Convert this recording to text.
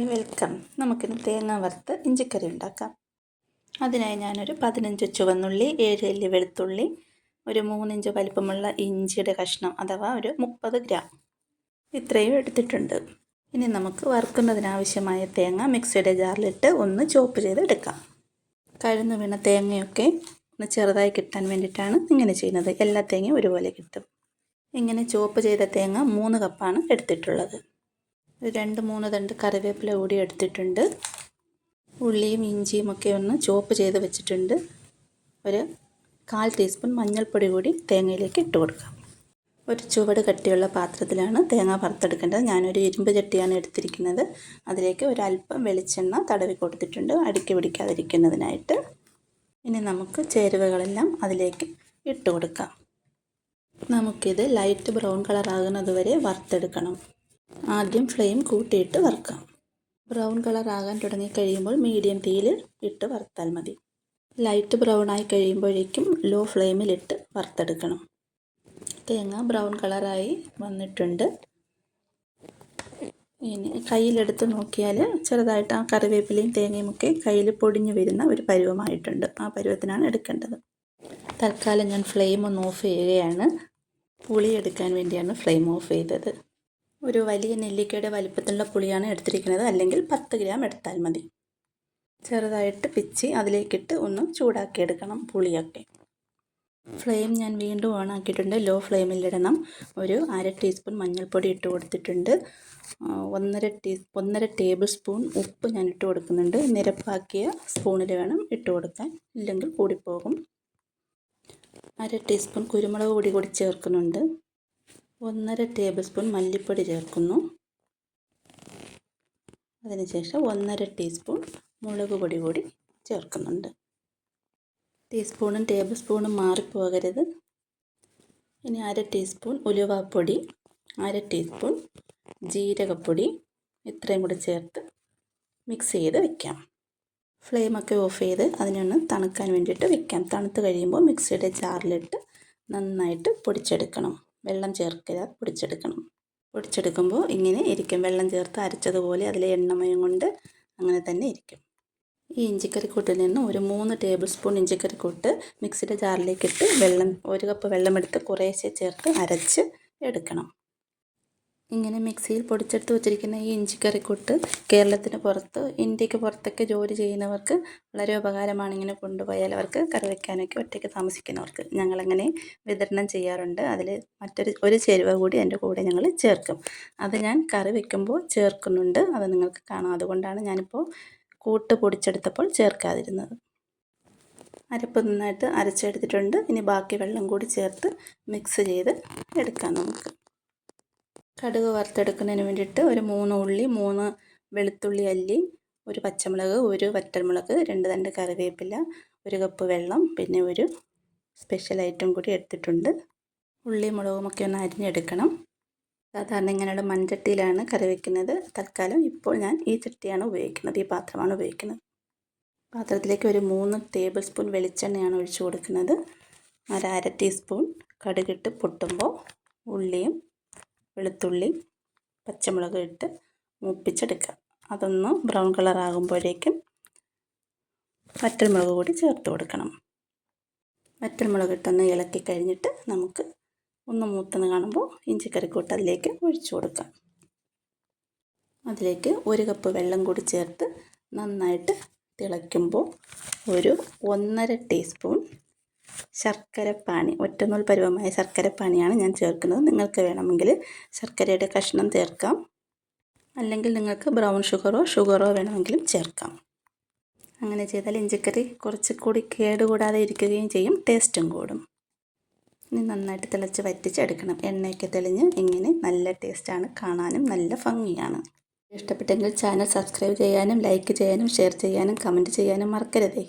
Hi welcome. നമുക്കിന്ന് തേങ്ങ വറുത്ത് ഇഞ്ചിക്കറി ഉണ്ടാക്കാം. അതിനായി ഞാനൊരു പതിനഞ്ച് ചുവന്നുള്ളി ഏഴ് അല്ലി വെളുത്തുള്ളി ഒരു മൂന്നിഞ്ച് വലിപ്പമുള്ള ഇഞ്ചിയുടെ കഷ്ണം അഥവാ ഒരു മുപ്പത് ഗ്രാം. ഇത്രയും എടുത്തിട്ടുണ്ട്. ഇനി നമുക്ക് വറുക്കുന്നതിനാവശ്യമായ തേങ്ങ മിക്സിയുടെ ജാറിലിട്ട് ഒന്ന് ചോപ്പ് ചെയ്ത് എടുക്കാം കഴുന്ന് വീണ തേങ്ങയൊക്കെ ഒന്ന് ചെറുതായി കിട്ടാൻ വേണ്ടിയിട്ടാണ് ഇങ്ങനെ ചെയ്യുന്നത്. എല്ലാ തേങ്ങയും ഒരുപോലെ കിട്ടും. ഇങ്ങനെ ചോപ്പ് ചെയ്ത തേങ്ങ മൂന്ന് കപ്പാണ് എടുത്തിട്ടുള്ളത്. രണ്ട് മൂന്ന് തണ്ട് കറിവേപ്പില കൂടി എടുത്തിട്ടുണ്ട്. ഉള്ളിയും ഇഞ്ചിയും ഒക്കെ ഒന്ന് ചോപ്പ് ചെയ്ത് വെച്ചിട്ടുണ്ട്. ഒരു കാൽ ടീസ്പൂൺ മഞ്ഞൾപ്പൊടി കൂടി തേങ്ങയിലേക്ക് ഇട്ട് കൊടുക്കാം. ഒരു ചുവട് കട്ടിയുള്ള പാത്രത്തിലാണ് തേങ്ങ വറുത്തെടുക്കേണ്ടത്. ഞാനൊരു ഇരുമ്പ് ചട്ടിയാണ് എടുത്തിരിക്കുന്നത്. അതിലേക്ക് ഒരു അല്പം വെളിച്ചെണ്ണ തടവി കൊടുത്തിട്ടുണ്ട്. അടുക്കി പിടിക്കാതിരിക്കുന്നതിനായിട്ട്. ഇനി നമുക്ക് ചേരുവകളെല്ലാം അതിലേക്ക് ഇട്ട് കൊടുക്കാം. നമുക്കിത് ലൈറ്റ് ബ്രൗൺ കളർ വറുത്തെടുക്കണം. ആദ്യം ഫ്ലെയിം കൂട്ടിയിട്ട് വറുക്കാം. ബ്രൗൺ കളർ ആകാൻ തുടങ്ങിക്കഴിയുമ്പോൾ മീഡിയം തീയിൽ ഇട്ട് വറുത്താൽ മതി. ലൈറ്റ് ബ്രൗൺ ആയി കഴിയുമ്പോഴേക്കും ലോ ഫ്ലെയിമിലിട്ട് വറുത്തെടുക്കണം. തേങ്ങ ബ്രൗൺ കളറായി വന്നിട്ടുണ്ട്. ഇനി കയ്യിലെടുത്ത് നോക്കിയാൽ ചെറുതായിട്ട് ആ കറിവേപ്പിലയും തേങ്ങയും ഒക്കെ കയ്യിൽ പൊടിഞ്ഞു വരുന്ന ഒരു പരുവമായിട്ടുണ്ട്. ആ പരുവത്തിനാണ് എടുക്കേണ്ടത്. തൽക്കാലം ഞാൻ ഫ്ലെയിം ഒന്ന് ഓഫ് ചെയ്യുകയാണ്. പുളി എടുക്കാൻ വേണ്ടിയാണ് ഫ്ലെയിം ഓഫ് ചെയ്തത്. ഒരു വലിയ നെല്ലിക്കയുടെ വലിപ്പത്തിലുള്ള പുളിയാണ് എടുത്തിരിക്കുന്നത്. അല്ലെങ്കിൽ പത്ത് ഗ്രാം എടുത്താൽ മതി. ചെറുതായിട്ട് പിച്ചി അതിലേക്കിട്ട് ഒന്ന് ചൂടാക്കിയെടുക്കണം പുളിയൊക്കെ. ഫ്ലെയിം ഞാൻ വീണ്ടും ഓൺ ആക്കിയിട്ടുണ്ട്. ലോ ഫ്ലെയിമിലിടണം. ഒരു അര ടീസ്പൂൺ മഞ്ഞൾപ്പൊടി ഇട്ട് കൊടുത്തിട്ടുണ്ട്. ഒന്നര ടീ ഒന്നര ടേബിൾ സ്പൂൺ ഉപ്പ് ഞാൻ ഇട്ട് കൊടുക്കുന്നുണ്ട്. നിരപ്പാക്കിയ സ്പൂണിൽ വേണം ഇട്ട് കൊടുക്കാൻ. ഇല്ലെങ്കിൽ കൂടിപ്പോകും. അര ടീസ്പൂൺ കുരുമുളക് പൊടി കൂടി ചേർക്കുന്നുണ്ട്. ഒന്നര ടേബിൾ സ്പൂൺ മല്ലിപ്പൊടി ചേർക്കുന്നു. അതിനുശേഷം ഒന്നര ടീസ്പൂൺ മുളക് പൊടി കൂടി ചേർക്കുന്നുണ്ട്. ടീസ്പൂണും ടേബിൾ സ്പൂണും മാറിപ്പോകരുത്. ഇനി അര ടീസ്പൂൺ ഉലുവാപ്പൊടി അര ടീസ്പൂൺ ജീരകപ്പൊടി ഇത്രയും കൂടി ചേർത്ത് മിക്സ് ചെയ്ത് വെക്കാം. ഫ്ലെയിമൊക്കെ ഓഫ് ചെയ്ത് അതിനൊന്ന് തണുക്കാൻ വേണ്ടിയിട്ട് വെക്കാം. തണുത്ത് കഴിയുമ്പോൾ മിക്സിയുടെ ജാറിലിട്ട് നന്നായിട്ട് പൊടിച്ചെടുക്കണം. വെള്ളം ചേർക്കുക പൊടിച്ചെടുക്കണം. പൊടിച്ചെടുക്കുമ്പോൾ ഇങ്ങനെ ഇരിക്കും. വെള്ളം ചേർത്ത് അരച്ചതുപോലെ അതിലെ എണ്ണമയം കൊണ്ട് അങ്ങനെ തന്നെ ഇരിക്കും. ഈ ഇഞ്ചിക്കറിക്കൂട്ടിൽ നിന്ന് ഒരു മൂന്ന് ടേബിൾ സ്പൂൺ ഇഞ്ചിക്കറിക്കൂട്ട് മിക്സിയുടെ ജാറിലേക്കിട്ട് വെള്ളം ഒരു കപ്പ് വെള്ളമെടുത്ത് കുറേശ്ശെ ചേർത്ത് അരച്ച് എടുക്കണം. ഇങ്ങനെ മിക്സിയിൽ പൊടിച്ചെടുത്ത് വെച്ചിരിക്കുന്ന ഈ ഇഞ്ചിക്കറിക്കൂട്ട് കേരളത്തിന് പുറത്ത് ഇന്ത്യയ്ക്ക് പുറത്തൊക്കെ ജോലി ചെയ്യുന്നവർക്ക് വളരെ ഉപകാരമാണ് ഇങ്ങനെ കൊണ്ടുപോയാൽ അവർക്ക് കറി വയ്ക്കാനൊക്കെ ഒറ്റയ്ക്ക് താമസിക്കുന്നവർക്ക്. ഞങ്ങളങ്ങനെ വിതരണം ചെയ്യാറുണ്ട്. അതിൽ മറ്റൊരു ഒരു ചേരുവ കൂടി എന്റെ കൂടെ ഞങ്ങൾ ചേർക്കും. അത് ഞാൻ കറി വയ്ക്കുമ്പോൾ ചേർക്കുന്നുണ്ട്. അത് നിങ്ങൾക്ക് കാണാം. അതുകൊണ്ടാണ് ഞാനിപ്പോൾ കൂട്ട് പൊടിച്ചെടുത്തപ്പോൾ ചേർക്കാതിരുന്നത്. അരപ്പ് നന്നായിട്ട് അരച്ചെടുത്തിട്ടുണ്ട്. ഇനി ബാക്കി വെള്ളം കൂടി ചേർത്ത് മിക്സ് ചെയ്ത് എടുക്കാം നമുക്ക്. കടുക് വറുത്തെടുക്കുന്നതിന് വേണ്ടിയിട്ട് ഒരു മൂന്ന് ഉള്ളി മൂന്ന് വെളുത്തുള്ളി അല്ലി ഒരു പച്ചമുളക് ഒരു വറ്റൽമുളക് രണ്ട് തണ്ട് കറിവേപ്പില ഒരു കപ്പ് വെള്ളം പിന്നെ ഒരു സ്പെഷ്യൽ ഐറ്റം കൂടി എടുത്തിട്ടുണ്ട്. ഉള്ളി മുളകുമൊക്കെ ഒന്ന് അരിഞ്ഞെടുക്കണം. സാധാരണ ഇങ്ങനെയുള്ള മൺചട്ടിയിലാണ് കറി വയ്ക്കുന്നത് തൽക്കാലം ഇപ്പോൾ ഞാൻ ഈ ചട്ടിയാണ് ഉപയോഗിക്കുന്നത് ഈ പാത്രമാണ് ഉപയോഗിക്കുന്നത്. പാത്രത്തിലേക്ക് ഒരു മൂന്ന് ടേബിൾ സ്പൂൺ വെളിച്ചെണ്ണയാണ് ഒഴിച്ചു കൊടുക്കുന്നത്. ഒരു അര ടീസ്പൂൺ കടുകിട്ട് പൊട്ടുമ്പോൾ ഉള്ളിയും വെളുത്തുള്ളി പച്ചമുളക് ഇട്ട് മൂപ്പിച്ചെടുക്കുക. അതൊന്ന് ബ്രൗൺ കളർ ആകുമ്പോഴേക്കും വറ്റൽമുളക് കൂടി ചേർത്ത് കൊടുക്കണം. വറ്റൽമുളക് ഇട്ടൊന്ന് ഇളക്കി കഴിഞ്ഞിട്ട് നമുക്ക് ഒന്ന് മൂത്തെന്ന് കാണുമ്പോൾ ഇഞ്ചിക്കറിക്കൂട്ട് അതിലേക്ക് ഒഴിച്ചു കൊടുക്കാം. അതിലേക്ക് ഒരു കപ്പ് വെള്ളം കൂടി ചേർത്ത് നന്നായിട്ട് തിളയ്ക്കുമ്പോൾ ഒരു ഒന്നര ടീസ്പൂൺ ശർക്കരപ്പാനി ഒറ്റനൂൽ പരുവമായ ശർക്കരപ്പാനിയാണ് ഞാൻ ചേർക്കുന്നത്. നിങ്ങൾക്ക് വേണമെങ്കിൽ ശർക്കരയുടെ കഷ്ണം ചേർക്കാം. അല്ലെങ്കിൽ നിങ്ങൾക്ക് ബ്രൗൺ ഷുഗറോ ഷുഗറോ വേണമെങ്കിലും ചേർക്കാം. അങ്ങനെ ചെയ്താൽ ഇഞ്ചിക്കറി കുറച്ചുകൂടി കേടുകൂടാതെ ഇരിക്കുകയും ചെയ്യും. ടേസ്റ്റും കൂടും. ഇനി നന്നായിട്ട് തിളച്ച് വറ്റിച്ചെടുക്കണം. എണ്ണയൊക്കെ തെളിഞ്ഞ് ഇങ്ങനെ നല്ല ടേസ്റ്റാണ്. കാണാനും നല്ല ഭംഗിയാണ്. ഇഷ്ടപ്പെട്ടെങ്കിൽ ചാനൽ സബ്സ്ക്രൈബ് ചെയ്യാനും ലൈക്ക് ചെയ്യാനും ഷെയർ ചെയ്യാനും കമന്റ് ചെയ്യാനും മറക്കരുതേ.